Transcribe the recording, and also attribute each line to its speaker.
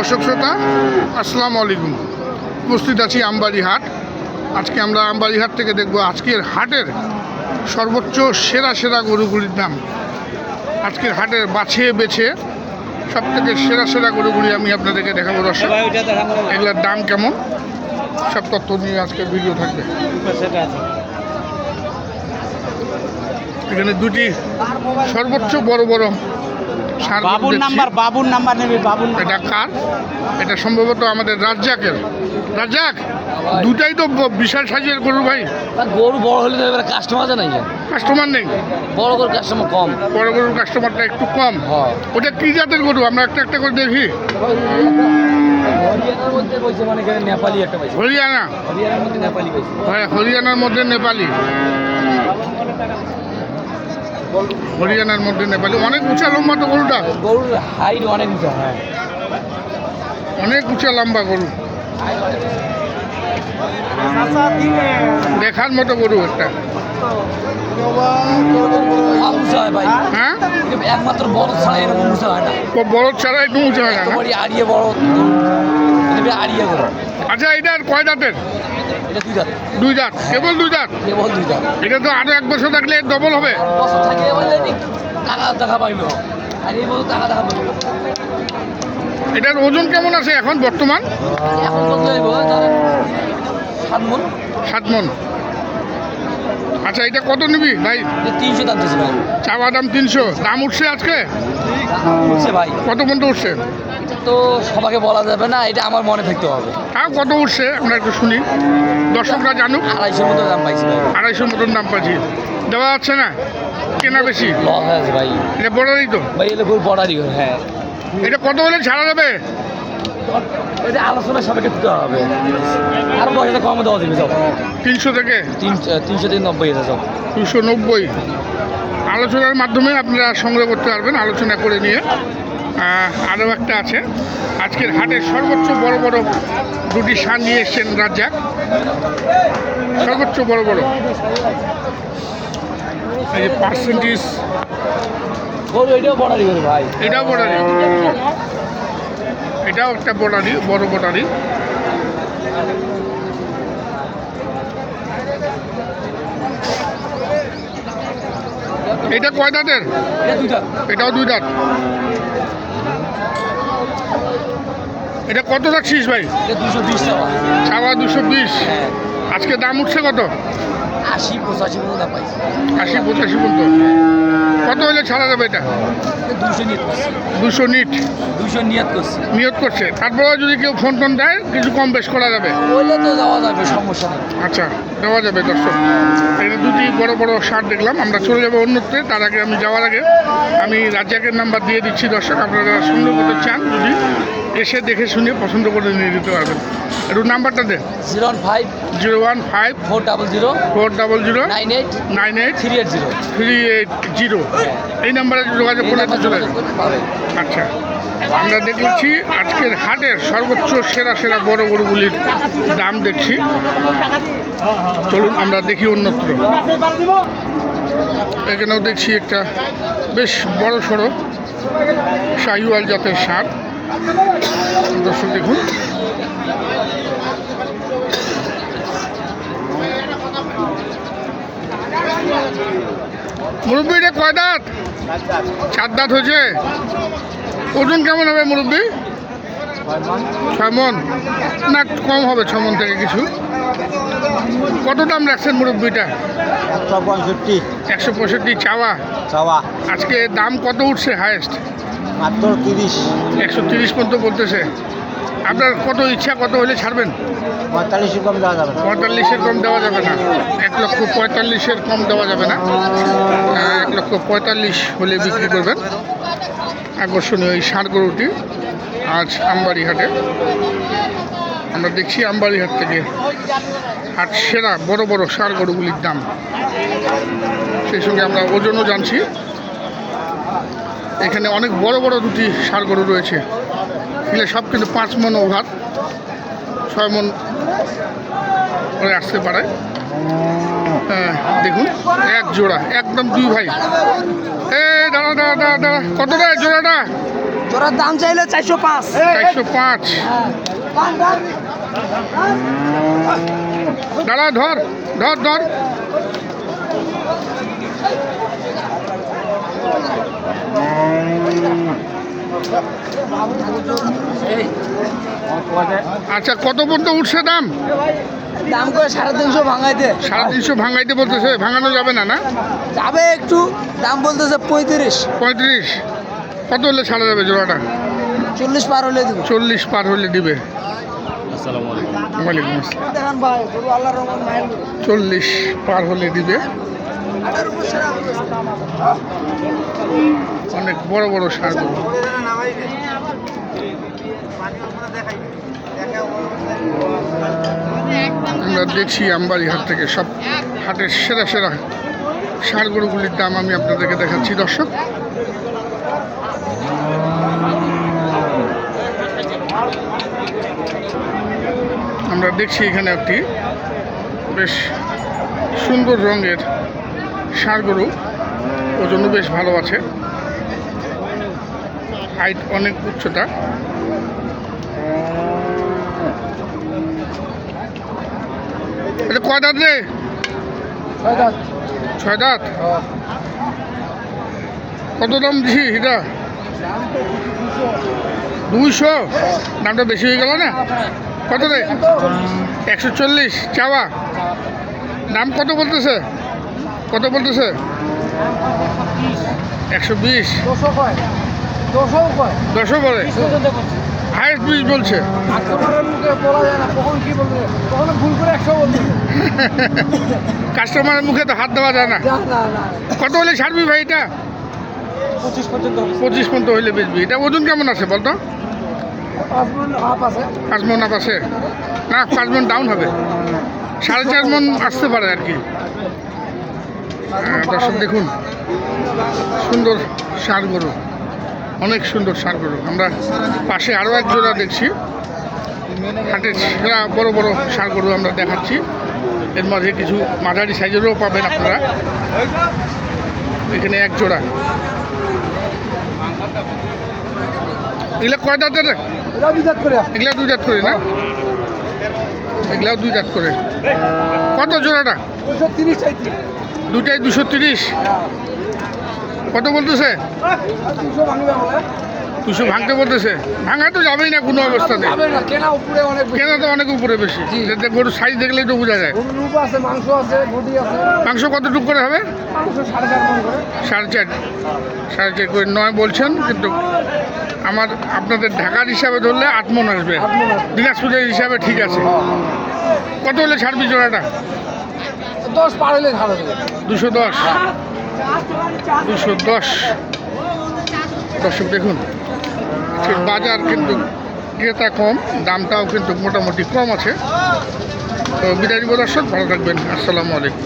Speaker 1: দর্শক শ্রোতা, আসসালামু আলাইকুম। উপস্থিত আছি আমবাড়ি হাট আজকে আমরা আমবাড়ি হাট থেকে দেখব আজকের হাটের সর্বোচ্চ সেরা সেরা গরুগুলির দাম আজকের হাটের বাছিয়ে বেছে সব থেকে সেরা সেরা গরুগুলি আমি আপনাদেরকে দেখাবো দর্শক। এগুলোর দাম কেমন? সব তথ্য নিয়ে আজকের ভিডিও থাকবে। এখানে দুটি সর্বোচ্চ বড় বড়
Speaker 2: বাবুর। নাম্বার বাবুর নাম্বার নেবে বাবুর
Speaker 1: এটা কার? এটা সম্ভবত আমাদের রাজ্জাকের। রাজ্জাক দুটাই তো বিশাল সাইজের গরু ভাই।
Speaker 3: গরু বড় হলে তো এবার কাস্টমার আছে নাকি?
Speaker 1: কাস্টমার নেই।
Speaker 3: বড় গরু কাস্টমার কম।
Speaker 1: বড় গরুর কাস্টমারটা একটু কম।
Speaker 3: হ্যাঁ।
Speaker 1: ওটা কি জাতের গরু? আমরা একটা একটা করে দেখি।
Speaker 3: হরিয়ানার মধ্যে বলছে মানে এখানে নেপালি একটা
Speaker 1: হরিয়ানা?
Speaker 3: হরিয়ানার মধ্যে নেপালি
Speaker 1: হ্যাঁ হরিয়ানার মধ্যে নেপালি। অনেক উঁচা লম্বা তো গরুটা?
Speaker 3: গরুর হাইট অনেক উঁচু হ্যাঁ।
Speaker 1: অনেক উঁচা লম্বা গরু। দেখার মতো গরু একটা।
Speaker 3: হয় ভাই।
Speaker 1: হ্যাঁ?
Speaker 3: একমাত্র বড় ছাড়া এরকম উঁচু হয় না।
Speaker 1: বড় ছাড়া একটু উঁচা হয় না। না?
Speaker 3: তোমারই আড়িয়ে বড়। এটা আড়িয়ে গরু।
Speaker 1: আচ্ছা এটার কয় দাঁতের?
Speaker 3: এটা দুই দাঁত
Speaker 1: দুই দাঁত কেবল দুই দাঁত
Speaker 3: কেবল দুই দাঁত
Speaker 1: এটা তো আরও এক বছর থাকলে ডবল হবে।
Speaker 3: বছর থাকে টাকা টাকা পাইবে আর এই বছর টাকা টাকা পাইবে
Speaker 1: এটার ওজন কেমন আছে এখন বর্তমান?
Speaker 3: এখন কত হইব সাত মন।
Speaker 1: সাত মন। আচ্ছা এটা কত নিবি ভাই?
Speaker 3: তিনশো দাম দিয়েছে ভাই।
Speaker 1: চাওয়া দাম তিনশো। দাম উঠছে আজকে?
Speaker 3: ভাই।
Speaker 1: কত পর্যন্ত উঠছে?
Speaker 3: তো সবাইকে বলা যাবে না এটা আমার মনে থাকতে হবে।
Speaker 1: তাও কত উঠছে আমরা একটু শুনি দর্শকরা জানুক।
Speaker 3: আড়াইশোর মতো দাম পাইছি ভাই।
Speaker 1: আড়াইশো মতন দাম পাচ্ছি দেওয়া যাচ্ছে না? কেনা বেশি?
Speaker 3: লস আছে ভাই।
Speaker 1: এটা বড়ই তো?
Speaker 3: ভাই এটা খুব বড়ারই হ্যাঁ
Speaker 1: এটা কত হলে ছাড়া যাবে?
Speaker 3: এটা আলোচনা সবাইকে দিতে হবে। আর পয়সা কম দেওয়া যাবে সব।
Speaker 1: তিনশো থেকে?
Speaker 3: তিন তিনশো তিন নব্বই সব।
Speaker 1: দুশো নব্বই। আলোচনার মাধ্যমে আপনারা সংগ্রহ করতে পারবেন আলোচনা করে নিয়ে। আরও একটা আছে। আজকের হাটের সর্বোচ্চ বড় বড় দুটি সার নিয়ে এসছেন রাজ্জাক। সর্বোচ্চ বড় বড়। এই যে পার্সেন্টেজ
Speaker 3: এটাও বড়ারই ভাই।
Speaker 1: এটাও বর্ডারি। এটাও একটা বর্ডারি বড় বর্ডারি। এটা কয় দাঁতের?
Speaker 3: এটা
Speaker 1: এটাও দুই দাঁত। এটা কত রাখছিস ভাই?
Speaker 3: দুশো বিশ
Speaker 1: দুশো বিশ।
Speaker 3: হ্যাঁ।
Speaker 1: আজকে দাম উঠছে কত?
Speaker 3: আশি পঁচাশি দাম পাইছি।
Speaker 1: আশি পঁচাশি পর্যন্ত? কত হলে ছাড়া যাবে এটা?
Speaker 3: দুশো নিয়ত করছি।
Speaker 1: দুশো নিট?
Speaker 3: দুশো নিয়ত করছি।
Speaker 1: নিয়োগ করছে। তারপরে যদি কেউ ফোন টোন দেয় কিছু কম বেশ করা যাবে?
Speaker 3: ওইলে তো যাওয়া যাবে সমস্যা নেই।
Speaker 1: আচ্ছা দেওয়া যাবে দর্শক। এখানে দুটি বড় বড় শার্ট দেখলাম। আমরা চলে যাব অন্যত্রে। তার আগে আমি যাওয়ার আগে আমি রাজ্জাকের নাম্বার দিয়ে দিচ্ছি দর্শক। আপনারা সুন্দর করতে চান যদি এসে দেখে শুনে পছন্দ করে নিয়ে দিতে পারবেন একটু নাম্বারটা দেন।
Speaker 3: Zero one five
Speaker 1: zero one five
Speaker 3: four double zero
Speaker 1: four double zero
Speaker 3: nine eight
Speaker 1: nine eight
Speaker 3: three eight zero.
Speaker 1: Three eight zero. এই নাম্বারে যোগাযোগ করলে তো চলে। আচ্ছা। আমরা দেখছি আজকের হাটের সর্বোচ্চ সেরা সেরা বড় গরুগুলির দাম দেখছি। চলুন আমরা দেখি অন্যত্র। এখানেও দেখছি একটা বেশ বড় সড়ো শাহিওয়াল জাতের সার। দর্শক দেখুন। মুরব্বী এটা কয় দাঁত? চার দাঁত হয়েছে। ওজন কেমন হবে মুরব্বী? ছয় মন। না কম হবে ছমন মন থেকে কিছু। কত দাম রাখছেন মুরব্বীটা?
Speaker 2: একশো পঁয়ষট্টি।
Speaker 1: একশো পঁয়ষট্টি চাওয়া?
Speaker 2: চাওয়া।
Speaker 1: আজকে দাম কত উঠছে হায়েস্ট
Speaker 2: মাত্র তিরিশ।
Speaker 1: একশো তিরিশ পর্যন্ত বলতেছে। আপনার কত ইচ্ছা কত হলে ছাড়বেন?
Speaker 2: পঁয়তাল্লিশ কম দেওয়া যাবে
Speaker 1: পঁয়তাল্লিশের কম দেওয়া যাবে না। এক লক্ষ পঁয়তাল্লিশের কম দেওয়া যাবে না। এক লক্ষ পঁয়তাল্লিশ হলে বিক্রি করবেন। আকর্ষণীয় এই ষাঁড় গরুটি আজ আমবাড়ি হাটে আমরা দেখছি আমবাড়ি হাট থেকে হাট সেরা বড় বড় ষাঁড় গরুগুলির দাম। সেই সঙ্গে আমরা ওজনও জানছি। এখানে অনেক বড় বড় দুটি ষাঁড় গরু রয়েছে। এগুলো সব কিন্তু পাঁচ মন ওভার ছয় মন করে আসতে পারে। হ্যাঁ দেখুন এক জোড়া একদম দুই ভাই। এ দাঁড়া দাঁড়া দাঁড়া দাঁড়া কত দেয় জোড়াটা?
Speaker 3: জোড়ার দাম চাইলে চারশো পাঁচ।
Speaker 1: চারশো পাঁচ। দাঁড়া ধর ধর ধর। আচ্ছা কত পর্যন্ত উঠছে দাম?
Speaker 3: দাম করে সাড়ে তিনশো ভাঙাইতে
Speaker 1: সাড়ে তিনশো ভাঙাইতে বলতেছে ভাঙানো যাবে না না?
Speaker 3: যাবে একটু দাম বলতেছে পঁয়ত্রিশ।
Speaker 1: পঁয়ত্রিশ। কত হলে ছাড়া যাবে জোড়াটা?
Speaker 3: চল্লিশ পার হলে দেবো।
Speaker 1: চল্লিশ পার হলে দিবে।
Speaker 3: আসসালামু আলাইকুম।
Speaker 1: ওয়ালাইকুম আসসালাম। চল্লিশ পার হলে দিবে। অনেক বড় বড় সার গরু। আমরা দেখছি আমবাড়ি হাট থেকে সব হাটের সেরা সেরা সার গরুগুলির দাম আমি আপনাদেরকে দেখাচ্ছি দর্শক। আমরা দেখছি এখানে একটি বেশ সুন্দর রঙের ষাঁড় গরু। ওজনও বেশ ভালো আছে। হাইট অনেক উচ্চতা। এটা কয় দাঁত রে? ছয় দাঁত। কত দাম দিছি এটা? দুইশো? দামটা বেশি হয়ে গেল না? কত রে? একশো চল্লিশ, চাওয়া। দাম কত বলতেছে? কত বলতেছে? একশো বিশ। দশও বলে হাইস্ট বিশ বলছে।
Speaker 3: কাস্টমারের মুখে
Speaker 1: তো হাত দেওয়া যায় না। কত হলে ছাড়বি ভাই এটা?
Speaker 3: পঁচিশ পর্যন্ত
Speaker 1: হইলে বেচবি। এটা ওজন কেমন আছে বলতো?
Speaker 3: পাঁচ
Speaker 1: মন আপ আছে। না পাঁচ মন ডাউন হবে। সাড়ে চার মন আসতে পারে আর কি। আহ, দর্শক দেখুন সুন্দর ষাঁড় গরু। অনেক সুন্দর ষাঁড় গরু। আমরা পাশে আরও এক জোড়া দেখছি। হাটের সেরা বড় বড় ষাঁড় গরু আমরা দেখাচ্ছি। এর মাঝে কিছু মাঝারি সাইজেরও পাবেন আপনারা। এখানে এক জোড়া। এগুলো কয় দাঁতের? এগুলা দুই দাঁত করে। না? এগুলাও দুই দাঁত করে। কত জোড়াটা? দুটাই দুশো তিরিশ? কত বলতেছে?
Speaker 3: দুশো
Speaker 1: ভাঙতে বলতেছে। ভাঙা তো যাবেই না কোনো অবস্থাতে।
Speaker 3: কেনা
Speaker 1: তো অনেক উপরে বেশি। গরুর সাইজ দেখলেই তো বোঝা যায়।
Speaker 3: মাংস
Speaker 1: কতটুকু করে হবে?
Speaker 3: সাড়ে চার।
Speaker 1: সাড়ে চার করে নয় বলছেন কিন্তু আমার আপনাদের ঢাকার হিসাবে ধরলে আট মন আসবে। দিনাজপুরের হিসাবে ঠিক আছে। কত হলে ছাড়বি জোড়াটা?
Speaker 3: দশ পার হলে
Speaker 1: দুশো দশ। দুশো দশ। দর্শক দেখুন বাজার কিন্তু ক্রেতা কম দামটাও কিন্তু মোটামুটি কম আছে। তো বিদায় দর্শক ভালো থাকবেন। আসসালামু আলাইকুম।